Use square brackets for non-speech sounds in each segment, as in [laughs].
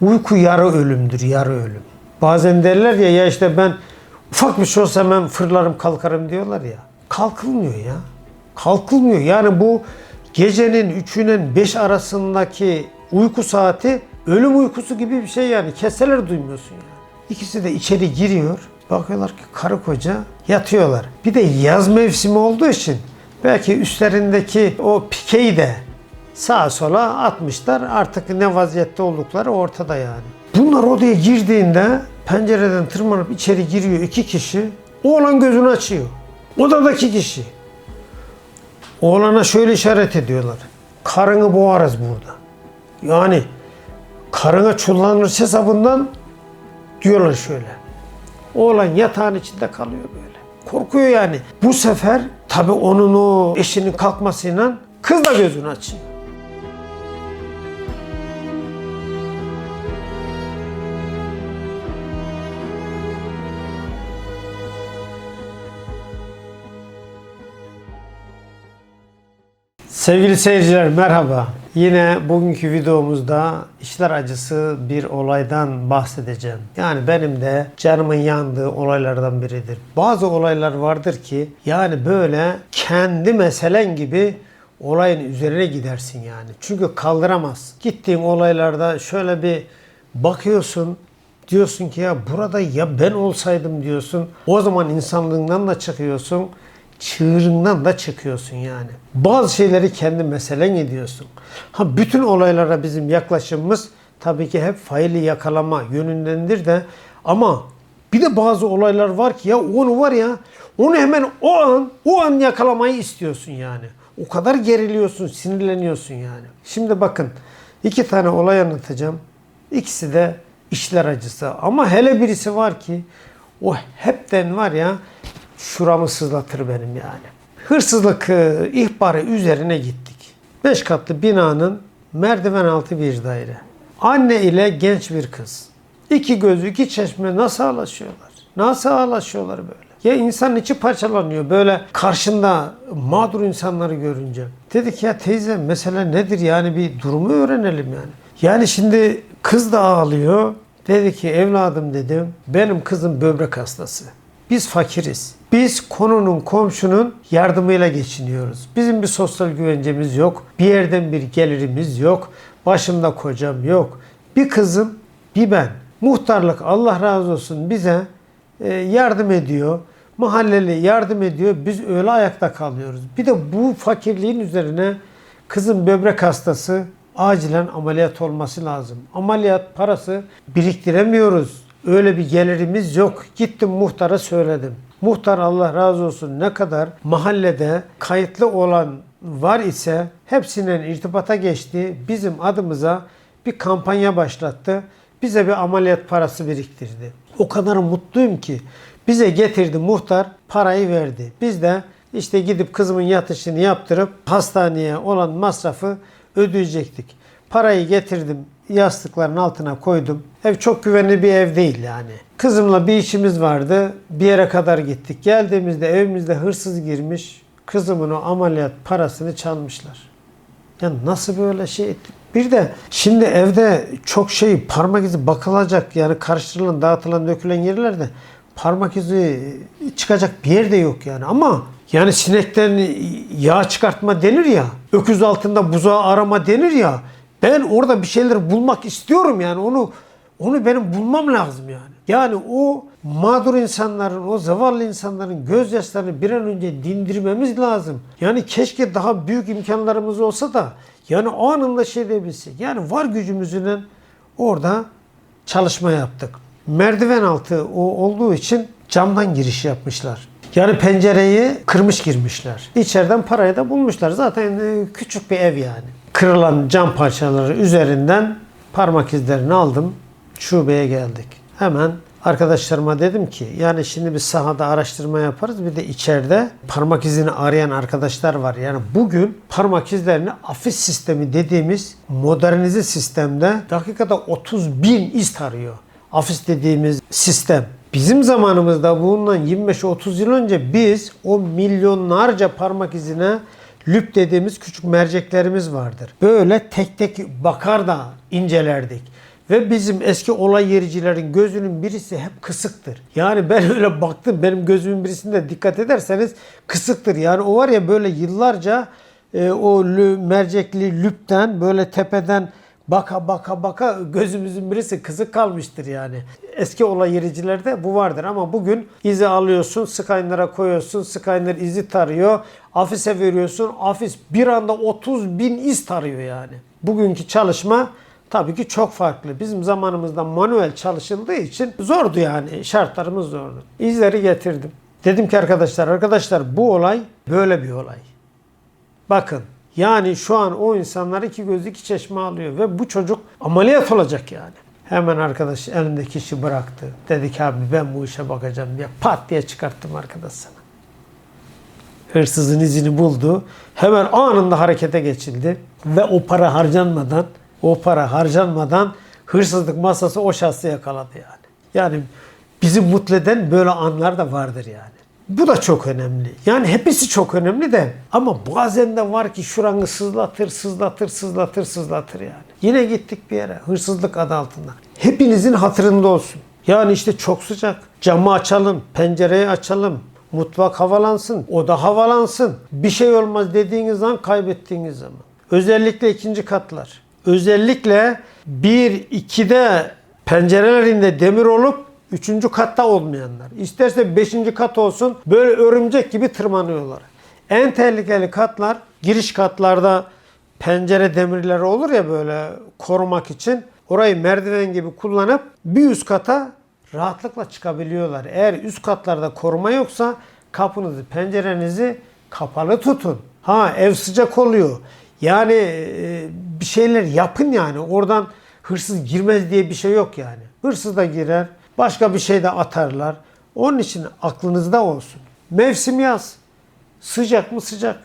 Uyku yarı ölümdür, yarı ölüm. Bazen derler ya ya işte ben ufak bir şey olsa hemen fırlarım kalkarım diyorlar ya. Kalkılmıyor ya. Kalkılmıyor. Yani bu gecenin üçünden beş arasındaki uyku saati ölüm uykusu gibi bir şey yani. Keseler duymuyorsun yani. İkisi de içeri giriyor. Bakıyorlar ki karı koca yatıyorlar. Bir de yaz mevsimi olduğu için belki üstlerindeki o pikeyi de sağa sola atmışlar. Artık ne vaziyette oldukları ortada yani. Bunlar odaya girdiğinde pencereden tırmanıp içeri giriyor iki kişi. Oğlan gözünü açıyor. Odadaki kişi. Oğlana şöyle işaret ediyorlar. Karını boğarız burada. Yani karına çullanırsa hesabından diyorlar şöyle. Oğlan yatağın içinde kalıyor böyle. Korkuyor yani. Bu sefer tabii onun o eşinin kalkmasıyla kız da gözünü açıyor. Sevgili seyirciler merhaba. Yine bugünkü videomuzda işler acısı bir olaydan bahsedeceğim. Yani benim de canımın yandığı olaylardan biridir. Bazı olaylar vardır ki yani böyle kendi meselen gibi olayın üzerine gidersin yani. Çünkü kaldıramaz. Gittiğin olaylarda şöyle bir bakıyorsun diyorsun ki ya burada ya ben olsaydım diyorsun. O zaman insanlığından da çıkıyorsun çığırından da çıkıyorsun yani. Bazı şeyleri kendi meselen ediyorsun. Ha bütün olaylara bizim yaklaşımımız tabii ki hep faili yakalama yönündendir de ama bir de bazı olaylar var ki ya onu var ya onu hemen o an o an yakalamayı istiyorsun yani. O kadar geriliyorsun, sinirleniyorsun yani. Şimdi bakın iki tane olay anlatacağım. İkisi de işler acısı. Ama hele birisi var ki o hepten var ya şuramı sızlatır benim yani. Hırsızlık e, ihbarı üzerine gittik. Beş katlı binanın merdiven altı bir daire. Anne ile genç bir kız. İki gözü iki çeşme nasıl ağlaşıyorlar? Nasıl ağlaşıyorlar böyle? Ya insanın içi parçalanıyor böyle karşında mağdur insanları görünce. Dedik ya teyze mesele nedir yani bir durumu öğrenelim yani. Yani şimdi kız da ağlıyor. Dedi ki evladım dedim benim kızım böbrek hastası. Biz fakiriz. Biz konunun, komşunun yardımıyla geçiniyoruz. Bizim bir sosyal güvencemiz yok. Bir yerden bir gelirimiz yok. Başımda kocam yok. Bir kızım, bir ben. Muhtarlık Allah razı olsun bize e, yardım ediyor. Mahalleli yardım ediyor. Biz öyle ayakta kalıyoruz. Bir de bu fakirliğin üzerine kızın böbrek hastası acilen ameliyat olması lazım. Ameliyat parası biriktiremiyoruz. Öyle bir gelirimiz yok. Gittim muhtara söyledim. Muhtar Allah razı olsun ne kadar mahallede kayıtlı olan var ise hepsinden irtibata geçti. Bizim adımıza bir kampanya başlattı. Bize bir ameliyat parası biriktirdi. O kadar mutluyum ki bize getirdi muhtar parayı verdi. Biz de işte gidip kızımın yatışını yaptırıp hastaneye olan masrafı ödeyecektik. Parayı getirdim yastıkların altına koydum. Ev çok güvenli bir ev değil yani. Kızımla bir işimiz vardı. Bir yere kadar gittik. Geldiğimizde evimizde hırsız girmiş. Kızımın o ameliyat parasını çalmışlar. Ya nasıl böyle şey? Bir de şimdi evde çok şey parmak izi bakılacak yani karıştırılan, dağıtılan, dökülen yerlerde parmak izi çıkacak bir yer de yok yani ama yani sinekten yağ çıkartma denir ya, öküz altında buzağı arama denir ya. Ben orada bir şeyler bulmak istiyorum yani onu onu benim bulmam lazım yani. Yani o mağdur insanların, o zavallı insanların gözyaşlarını bir an önce dindirmemiz lazım. Yani keşke daha büyük imkanlarımız olsa da yani anında şey diyebilsek. Yani var gücümüzün orada çalışma yaptık. Merdiven altı o olduğu için camdan giriş yapmışlar. Yani pencereyi kırmış girmişler. İçeriden parayı da bulmuşlar. Zaten e, küçük bir ev yani. Kırılan cam parçaları üzerinden parmak izlerini aldım. Şubeye geldik. Hemen arkadaşlarıma dedim ki yani şimdi biz sahada araştırma yaparız bir de içeride parmak izini arayan arkadaşlar var. Yani bugün parmak izlerini afis sistemi dediğimiz modernize sistemde dakikada 30 bin iz tarıyor. Afis dediğimiz sistem. Bizim zamanımızda bundan 25-30 yıl önce biz o milyonlarca parmak izine lüp dediğimiz küçük merceklerimiz vardır. Böyle tek tek bakar da incelerdik. Ve bizim eski olay yericilerin gözünün birisi hep kısıktır. Yani ben [laughs] öyle baktım benim gözümün birisinde dikkat ederseniz kısıktır. Yani o var ya böyle yıllarca e, o lü, mercekli lüpten böyle tepeden baka baka baka gözümüzün birisi kızık kalmıştır yani. Eski olay yericilerde bu vardır ama bugün izi alıyorsun, Skyner'a koyuyorsun, Skyner izi tarıyor, Afis'e veriyorsun, Afis bir anda 30 bin iz tarıyor yani. Bugünkü çalışma tabii ki çok farklı. Bizim zamanımızda manuel çalışıldığı için zordu yani, şartlarımız zordu. İzleri getirdim. Dedim ki arkadaşlar, arkadaşlar bu olay böyle bir olay. Bakın yani şu an o insanlar iki göz iki çeşme alıyor ve bu çocuk ameliyat olacak yani. Hemen arkadaş elindeki işi bıraktı. Dedi ki abi ben bu işe bakacağım diye pat diye çıkarttım arkadaşına. Hırsızın izini buldu. Hemen anında harekete geçildi. Ve o para harcanmadan o para harcanmadan hırsızlık masası o şahsı yakaladı yani. Yani bizi mutlu eden böyle anlar da vardır yani. Bu da çok önemli. Yani hepsi çok önemli de ama bazen de var ki şuranı sızlatır, sızlatır, sızlatır, sızlatır yani. Yine gittik bir yere hırsızlık adı altında. Hepinizin hatırında olsun. Yani işte çok sıcak. Camı açalım, pencereyi açalım. Mutfak havalansın, oda havalansın. Bir şey olmaz dediğiniz an kaybettiğiniz zaman. Özellikle ikinci katlar. Özellikle 1-2'de pencerelerinde demir olup Üçüncü katta olmayanlar. İsterse beşinci kat olsun böyle örümcek gibi tırmanıyorlar. En tehlikeli katlar giriş katlarda pencere demirleri olur ya böyle korumak için. Orayı merdiven gibi kullanıp bir üst kata rahatlıkla çıkabiliyorlar. Eğer üst katlarda koruma yoksa kapınızı pencerenizi kapalı tutun. Ha ev sıcak oluyor. Yani e, bir şeyler yapın yani. Oradan hırsız girmez diye bir şey yok yani. Hırsız da girer. Başka bir şey de atarlar. Onun için aklınızda olsun. Mevsim yaz. Sıcak mı sıcak.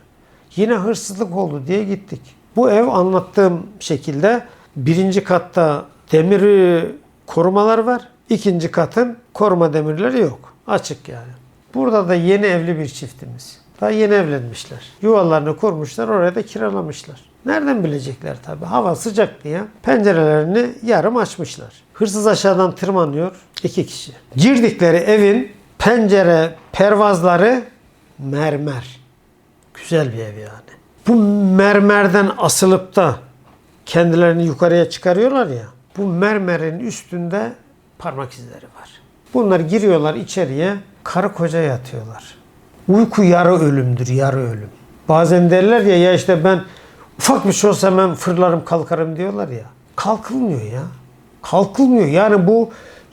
Yine hırsızlık oldu diye gittik. Bu ev anlattığım şekilde birinci katta demir korumalar var. İkinci katın koruma demirleri yok. Açık yani. Burada da yeni evli bir çiftimiz. Daha yeni evlenmişler. Yuvalarını kurmuşlar, oraya da kiralamışlar. Nereden bilecekler tabi? Hava sıcak diye pencerelerini yarım açmışlar. Hırsız aşağıdan tırmanıyor. iki kişi. Girdikleri evin pencere pervazları mermer. Güzel bir ev yani. Bu mermerden asılıp da kendilerini yukarıya çıkarıyorlar ya. Bu mermerin üstünde parmak izleri var. Bunlar giriyorlar içeriye, karı koca yatıyorlar. Uyku yarı ölümdür, yarı ölüm. Bazen derler ya ya işte ben ufak bir şey olsa hemen fırlarım kalkarım diyorlar ya. Kalkılmıyor ya. Kalkılmıyor. Yani bu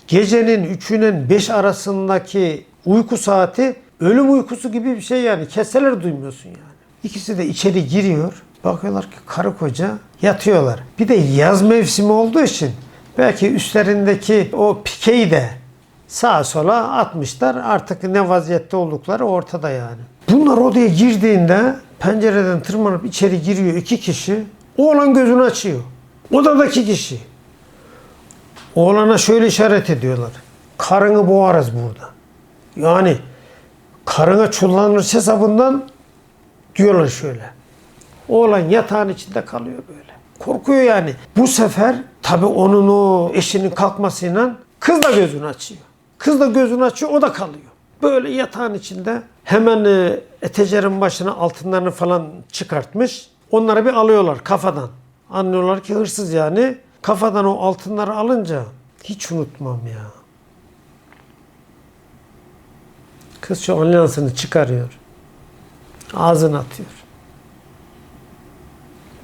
gecenin üçünün beş arasındaki uyku saati ölüm uykusu gibi bir şey yani. Keseler duymuyorsun yani. İkisi de içeri giriyor. Bakıyorlar ki karı koca yatıyorlar. Bir de yaz mevsimi olduğu için belki üstlerindeki o pikeyi de sağa sola atmışlar. Artık ne vaziyette oldukları ortada yani. Bunlar odaya girdiğinde pencereden tırmanıp içeri giriyor iki kişi. Oğlan gözünü açıyor. Odadaki kişi. Oğlana şöyle işaret ediyorlar. Karını boğarız burada. Yani karına çullanırsa hesabından diyorlar şöyle. Oğlan yatağın içinde kalıyor böyle. Korkuyor yani. Bu sefer tabii onun o eşinin kalkmasıyla kız da gözünü açıyor. Kız da gözünü açıyor o da kalıyor. Böyle yatağın içinde hemen e, etecerin başına altınlarını falan çıkartmış. Onları bir alıyorlar kafadan. Anlıyorlar ki hırsız yani. Kafadan o altınları alınca hiç unutmam ya. Kız şu alyansını çıkarıyor. Ağzına atıyor.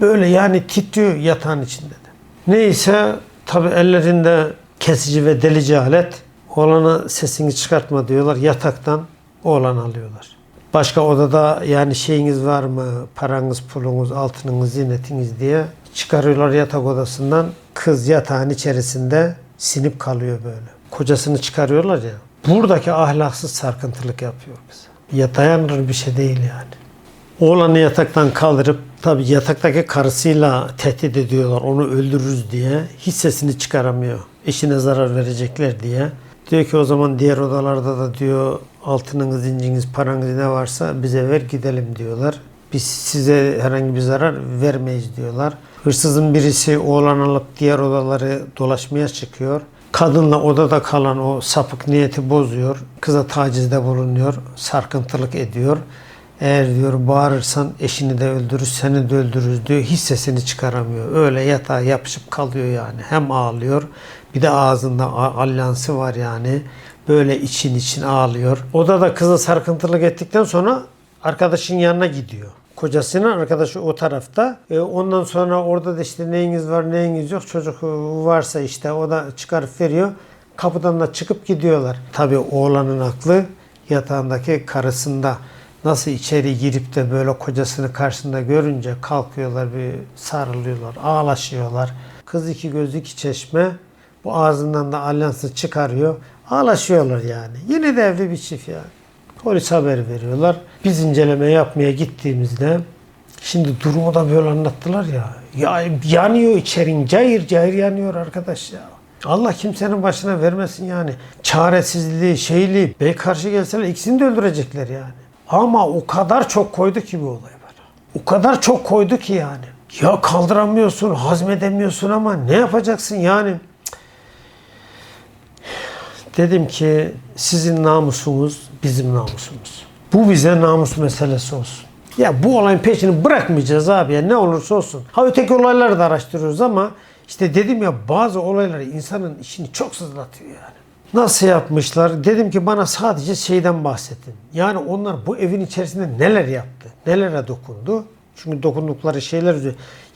Böyle yani titriyor yatağın içinde de. Neyse tabi ellerinde kesici ve delici alet. Oğlana sesini çıkartma diyorlar. Yataktan oğlan alıyorlar. Başka odada yani şeyiniz var mı? Paranız, pulunuz, altınınız, zinetiniz diye çıkarıyorlar yatak odasından. Kız yatağın içerisinde sinip kalıyor böyle. Kocasını çıkarıyorlar ya. Buradaki ahlaksız sarkıntılık yapıyor bize. Ya dayanılır bir şey değil yani. Oğlanı yataktan kaldırıp tabi yataktaki karısıyla tehdit ediyorlar onu öldürürüz diye. Hiç sesini çıkaramıyor. Eşine zarar verecekler diye. Diyor ki o zaman diğer odalarda da diyor altınınız, zinciniz, paranız ne varsa bize ver gidelim diyorlar. Biz size herhangi bir zarar vermeyiz diyorlar. Hırsızın birisi oğlan alıp diğer odaları dolaşmaya çıkıyor. Kadınla odada kalan o sapık niyeti bozuyor. Kıza tacizde bulunuyor. Sarkıntılık ediyor. Eğer diyor bağırırsan eşini de öldürür, seni de öldürürüz diyor. Hiç sesini çıkaramıyor. Öyle yatağa yapışıp kalıyor yani. Hem ağlıyor bir de ağzında alyansı var yani. Böyle için için ağlıyor. Odada kıza sarkıntılık ettikten sonra arkadaşın yanına gidiyor. Kocasının arkadaşı o tarafta. E, ondan sonra orada da işte neyiniz var neyiniz yok. Çocuk e, varsa işte o da çıkarıp veriyor. Kapıdan da çıkıp gidiyorlar. Tabii oğlanın aklı yatağındaki karısında. Nasıl içeri girip de böyle kocasını karşısında görünce kalkıyorlar bir sarılıyorlar, ağlaşıyorlar. Kız iki göz iki çeşme bu ağzından da alyansı çıkarıyor. Ağlaşıyorlar yani. Yine de evli bir çift yani. Polis haber veriyorlar. Biz inceleme yapmaya gittiğimizde şimdi durumu da böyle anlattılar ya. Ya yanıyor içerin cayır cayır yanıyor arkadaş ya. Allah kimsenin başına vermesin yani. Çaresizliği, şeyliği. Bey karşı gelseler ikisini de öldürecekler yani. Ama o kadar çok koydu ki bu olay bana. O kadar çok koydu ki yani. Ya kaldıramıyorsun, hazmedemiyorsun ama ne yapacaksın yani? Dedim ki sizin namusunuz bizim namusumuz. Bu bize namus meselesi olsun. Ya bu olayın peşini bırakmayacağız abi ya ne olursa olsun. Ha öteki olayları da araştırıyoruz ama işte dedim ya bazı olaylar insanın işini çok sızlatıyor yani. Nasıl yapmışlar? Dedim ki bana sadece şeyden bahsedin. Yani onlar bu evin içerisinde neler yaptı? Nelere dokundu? Çünkü dokundukları şeyler.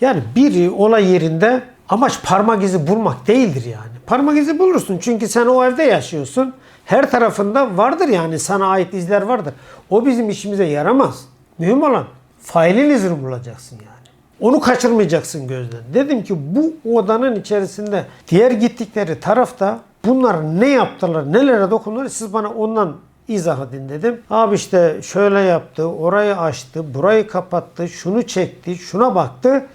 Yani biri olay yerinde amaç parmak izi bulmak değildir yani. Parmak izi bulursun çünkü sen o evde yaşıyorsun. Her tarafında vardır yani sana ait izler vardır. O bizim işimize yaramaz. Mühim olan failin izini bulacaksın yani. Onu kaçırmayacaksın gözden. Dedim ki bu odanın içerisinde diğer gittikleri tarafta bunlar ne yaptılar, nelere dokundular siz bana ondan izah edin dedim. Abi işte şöyle yaptı, orayı açtı, burayı kapattı, şunu çekti, şuna baktı.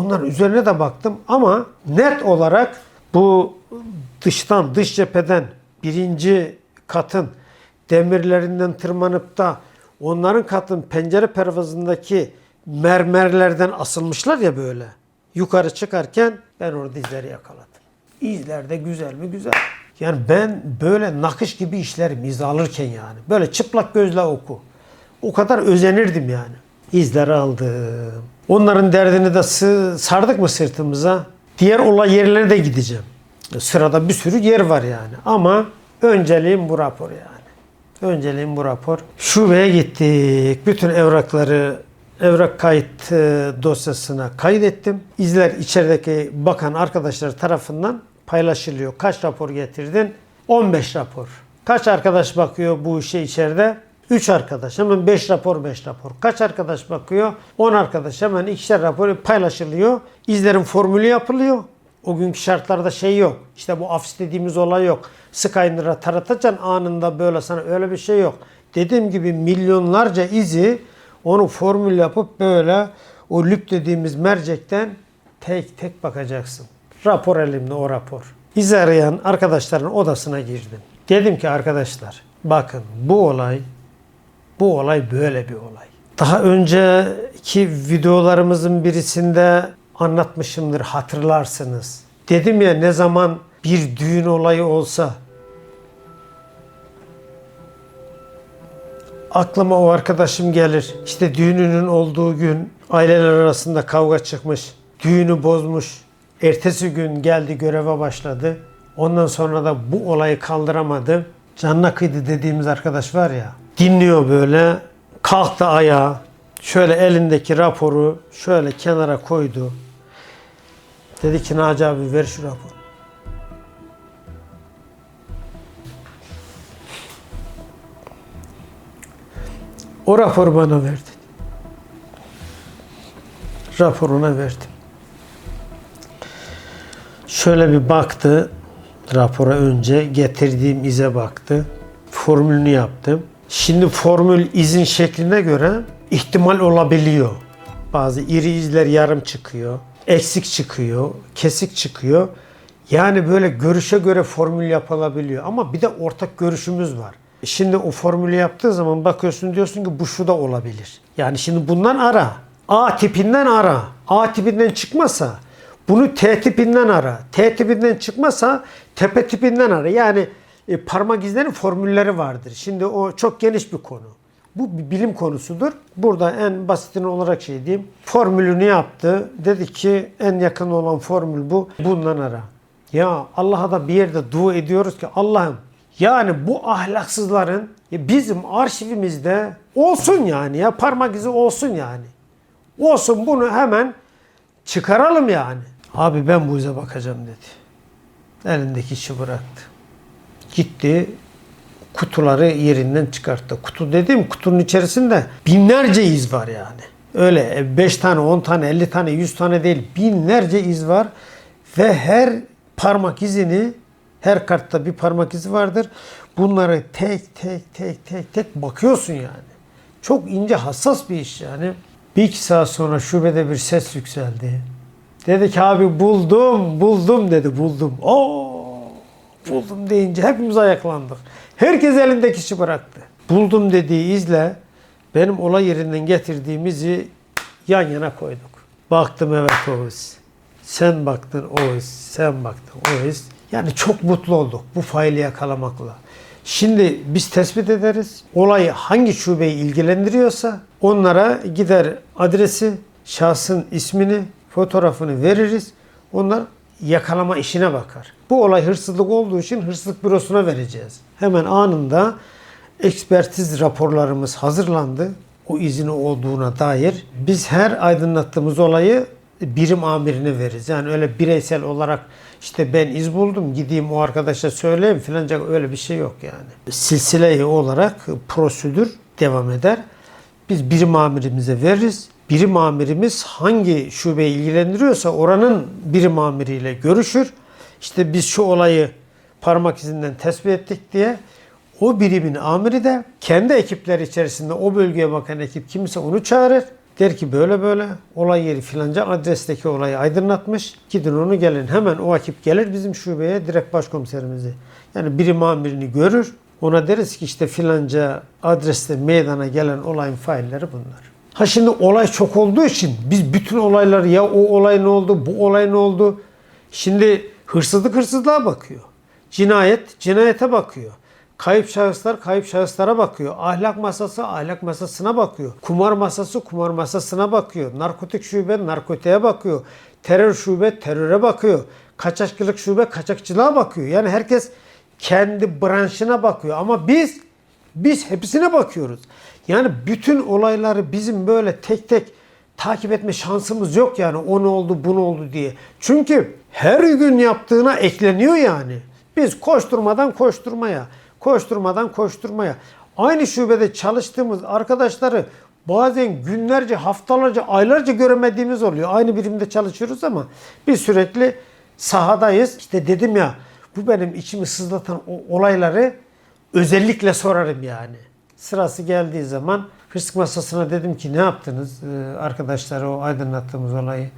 Onların üzerine de baktım ama net olarak bu dıştan, dış cepheden birinci katın demirlerinden tırmanıp da onların katın pencere pervazındaki mermerlerden asılmışlar ya böyle. Yukarı çıkarken ben orada izleri yakaladım. İzler de güzel mi? Güzel. Yani ben böyle nakış gibi işlerim iz alırken yani. Böyle çıplak gözle oku. O kadar özenirdim yani. İzleri aldım. Onların derdini de sardık mı sırtımıza? Diğer olay yerlerine de gideceğim. Sırada bir sürü yer var yani. Ama önceliğim bu rapor yani. Önceliğim bu rapor. Şubeye gittik. Bütün evrakları evrak kayıt e, dosyasına kaydettim. İzler içerideki bakan arkadaşlar tarafından paylaşılıyor. Kaç rapor getirdin? 15 rapor. Kaç arkadaş bakıyor bu işe içeride? 3 arkadaş. Hemen 5 rapor 5 rapor. Kaç arkadaş bakıyor? 10 arkadaş. Hemen ikişer rapor paylaşılıyor. İzlerin formülü yapılıyor. O günkü şartlarda şey yok. İşte bu afis dediğimiz olay yok. Skyner'a taratacaksın anında böyle sana öyle bir şey yok. Dediğim gibi milyonlarca izi onu formül yapıp böyle o lüp dediğimiz mercekten tek tek bakacaksın. Rapor elimde o rapor. İz arayan arkadaşların odasına girdim. Dedim ki arkadaşlar bakın bu olay bu olay böyle bir olay. Daha önceki videolarımızın birisinde anlatmışımdır hatırlarsınız. Dedim ya ne zaman bir düğün olayı olsa aklıma o arkadaşım gelir. İşte düğününün olduğu gün aileler arasında kavga çıkmış. Düğünü bozmuş. Ertesi gün geldi göreve başladı. Ondan sonra da bu olayı kaldıramadı. Canına kıydı dediğimiz arkadaş var ya. Dinliyor böyle. Kalktı ayağa. Şöyle elindeki raporu şöyle kenara koydu. Dedi ki Naci abi ver şu raporu. O raporu bana verdi. Raporuna verdim. Şöyle bir baktı rapora önce getirdiğim ize baktı. Formülünü yaptım. Şimdi formül izin şekline göre ihtimal olabiliyor. Bazı iri izler yarım çıkıyor, eksik çıkıyor, kesik çıkıyor. Yani böyle görüşe göre formül yapılabiliyor. Ama bir de ortak görüşümüz var. Şimdi o formülü yaptığı zaman bakıyorsun diyorsun ki bu şu da olabilir. Yani şimdi bundan ara. A tipinden ara. A tipinden çıkmasa bunu T tipinden ara. T tipinden çıkmasa tepe tipinden ara. Yani e, parmak izlerinin formülleri vardır. Şimdi o çok geniş bir konu. Bu bir bilim konusudur. Burada en basitini olarak şey diyeyim. Formülünü yaptı. Dedi ki en yakın olan formül bu. Bundan ara. Ya Allah'a da bir yerde dua ediyoruz ki Allah'ım yani bu ahlaksızların ya bizim arşivimizde olsun yani ya parmak izi olsun yani. Olsun bunu hemen çıkaralım yani. Abi ben bu ize bakacağım dedi. Elindeki işi bıraktı. Gitti kutuları yerinden çıkarttı. Kutu dediğim kutunun içerisinde binlerce iz var yani. Öyle 5 tane, 10 tane, 50 tane, 100 tane değil binlerce iz var. Ve her parmak izini, her kartta bir parmak izi vardır. Bunları tek tek tek tek tek bakıyorsun yani. Çok ince hassas bir iş yani. Bir iki saat sonra şubede bir ses yükseldi. Dedi ki abi buldum, buldum dedi buldum. Oo, buldum deyince hepimiz ayaklandık. Herkes elindeki işi bıraktı. Buldum dediği izle benim olay yerinden getirdiğimizi yan yana koyduk. Baktım evet Oğuz. Sen baktın Oğuz. Sen baktın Oğuz. Yani çok mutlu olduk bu faili yakalamakla. Şimdi biz tespit ederiz. Olay hangi şubeyi ilgilendiriyorsa onlara gider adresi, şahsın ismini, fotoğrafını veririz. Onlar yakalama işine bakar. Bu olay hırsızlık olduğu için hırsızlık bürosuna vereceğiz. Hemen anında ekspertiz raporlarımız hazırlandı. O izini olduğuna dair. Biz her aydınlattığımız olayı birim amirine veririz. Yani öyle bireysel olarak işte ben iz buldum gideyim o arkadaşa söyleyeyim filanca öyle bir şey yok yani. Silsile olarak prosedür devam eder. Biz birim amirimize veririz. Birim amirimiz hangi şubeyi ilgilendiriyorsa oranın birim amiriyle görüşür. İşte biz şu olayı parmak izinden tespit ettik diye o birimin amiri de kendi ekipleri içerisinde o bölgeye bakan ekip kimse onu çağırır. Der ki böyle böyle olay yeri filanca adresteki olayı aydınlatmış. Gidin onu gelin. Hemen o ekip gelir bizim şubeye direkt başkomiserimizi. Yani birim amirini görür. Ona deriz ki işte filanca adreste meydana gelen olayın failleri bunlar. Ha şimdi olay çok olduğu için biz bütün olayları ya o olay ne oldu, bu olay ne oldu. Şimdi hırsızlık hırsızlığa bakıyor. Cinayet cinayete bakıyor. Kayıp şahıslar kayıp şahıslara bakıyor. Ahlak masası ahlak masasına bakıyor. Kumar masası kumar masasına bakıyor. Narkotik şube narkotiğe bakıyor. Terör şube teröre bakıyor. Kaçakçılık şube kaçakçılığa bakıyor. Yani herkes kendi branşına bakıyor. Ama biz biz hepsine bakıyoruz. Yani bütün olayları bizim böyle tek tek takip etme şansımız yok yani o ne oldu bu oldu diye. Çünkü her gün yaptığına ekleniyor yani. Biz koşturmadan koşturmaya, koşturmadan koşturmaya. Aynı şubede çalıştığımız arkadaşları bazen günlerce, haftalarca, aylarca göremediğimiz oluyor. Aynı birimde çalışıyoruz ama biz sürekli sahadayız. İşte dedim ya bu benim içimi sızlatan olayları özellikle sorarım yani. Sırası geldiği zaman hırsızlık masasına dedim ki ne yaptınız ee, arkadaşlar o aydınlattığımız olayı.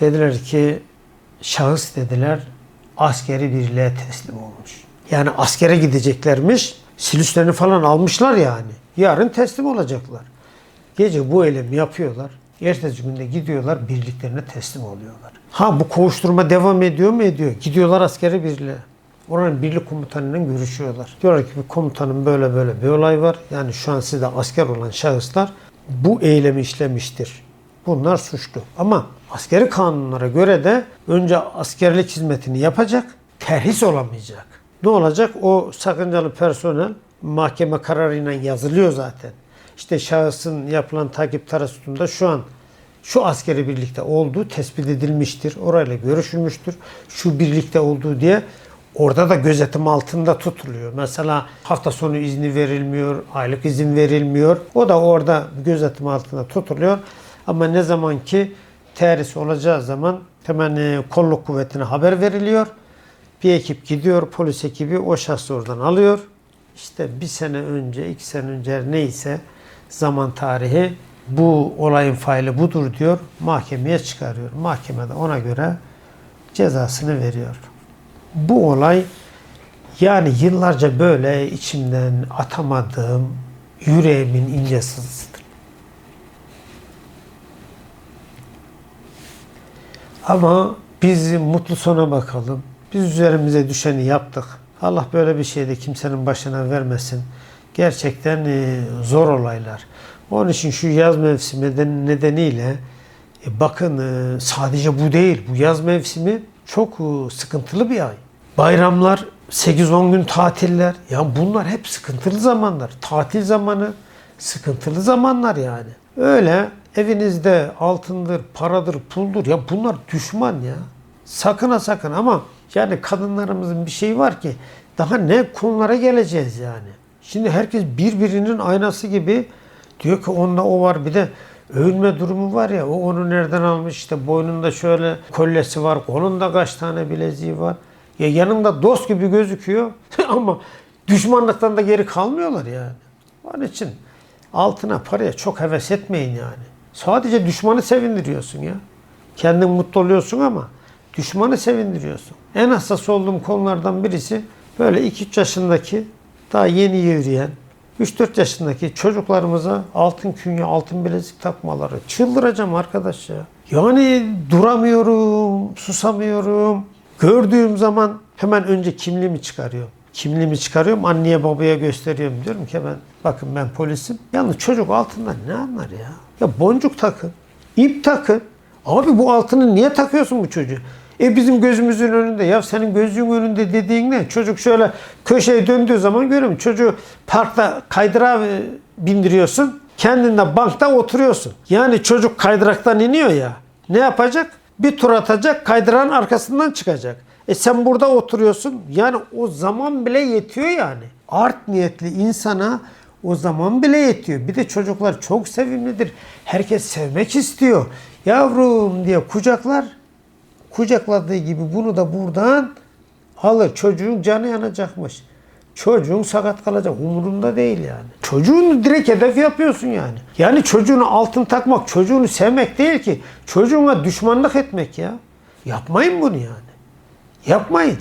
Dediler ki şahıs dediler askeri birliğe teslim olmuş. Yani askere gideceklermiş. Silüslerini falan almışlar yani. Yarın teslim olacaklar. Gece bu eylemi yapıyorlar. Ertesi günde gidiyorlar birliklerine teslim oluyorlar. Ha bu kovuşturma devam ediyor mu ediyor. Gidiyorlar askeri birliğe. Oranın birlik komutanıyla görüşüyorlar. Diyorlar ki bir komutanım böyle böyle bir olay var. Yani şu an sizde asker olan şahıslar bu eylemi işlemiştir. Bunlar suçlu. Ama askeri kanunlara göre de önce askerlik hizmetini yapacak, terhis olamayacak. Ne olacak? O sakıncalı personel mahkeme kararıyla yazılıyor zaten. İşte şahısın yapılan takip tarasutunda şu an şu askeri birlikte olduğu tespit edilmiştir. Orayla görüşülmüştür. Şu birlikte olduğu diye orada da gözetim altında tutuluyor. Mesela hafta sonu izni verilmiyor, aylık izin verilmiyor. O da orada gözetim altında tutuluyor. Ama ne zaman ki terhis olacağı zaman hemen e, kolluk kuvvetine haber veriliyor. Bir ekip gidiyor, polis ekibi o şahsı oradan alıyor. İşte bir sene önce, iki sene önce neyse zaman tarihi bu olayın faili budur diyor. Mahkemeye çıkarıyor. Mahkemede ona göre cezasını veriyor. Bu olay yani yıllarca böyle içimden atamadığım yüreğimin ince sızısıdır. Ama biz mutlu sona bakalım. Biz üzerimize düşeni yaptık. Allah böyle bir şey de kimsenin başına vermesin. Gerçekten e, zor olaylar. Onun için şu yaz mevsimi neden- nedeniyle e, bakın e, sadece bu değil. Bu yaz mevsimi çok sıkıntılı bir ay. Bayramlar, 8-10 gün tatiller. Ya bunlar hep sıkıntılı zamanlar. Tatil zamanı sıkıntılı zamanlar yani. Öyle evinizde altındır, paradır, puldur. Ya bunlar düşman ya. Sakın ha sakın ama yani kadınlarımızın bir şeyi var ki daha ne konulara geleceğiz yani. Şimdi herkes birbirinin aynası gibi diyor ki onda o var bir de övünme durumu var ya o onu nereden almış işte boynunda şöyle kolyesi var onun da kaç tane bileziği var. Ya yanında dost gibi gözüküyor [laughs] ama düşmanlıktan da geri kalmıyorlar yani. Onun için altına paraya çok heves etmeyin yani. Sadece düşmanı sevindiriyorsun ya. Kendin mutlu oluyorsun ama düşmanı sevindiriyorsun. En hassas olduğum konulardan birisi böyle 2-3 yaşındaki daha yeni yürüyen 3-4 yaşındaki çocuklarımıza altın künye, altın bilezik takmaları. Çıldıracağım arkadaş ya. Yani duramıyorum, susamıyorum. Gördüğüm zaman hemen önce kimliğimi çıkarıyorum. Kimliğimi çıkarıyorum, anneye babaya gösteriyorum. Diyorum ki ben, bakın ben polisim. Yalnız çocuk altından ne anlar ya? Ya boncuk takın, ip takın. Abi bu altını niye takıyorsun bu çocuğu? E bizim gözümüzün önünde. Ya senin gözünün önünde dediğin ne? Çocuk şöyle köşeye döndüğü zaman görüyorum. Çocuğu parkta kaydırağa e, bindiriyorsun. Kendin de bankta oturuyorsun. Yani çocuk kaydıraktan iniyor ya. Ne yapacak? Bir tur atacak, kaydırağın arkasından çıkacak. E sen burada oturuyorsun. Yani o zaman bile yetiyor yani. Art niyetli insana o zaman bile yetiyor. Bir de çocuklar çok sevimlidir. Herkes sevmek istiyor. Yavrum diye kucaklar. Kucakladığı gibi bunu da buradan alır. Çocuğun canı yanacakmış. Çocuğun sakat kalacak. Umurunda değil yani. Çocuğunu direkt hedef yapıyorsun yani. Yani çocuğunu altın takmak, çocuğunu sevmek değil ki. Çocuğuna düşmanlık etmek ya. Yapmayın bunu yani. Yapmayın.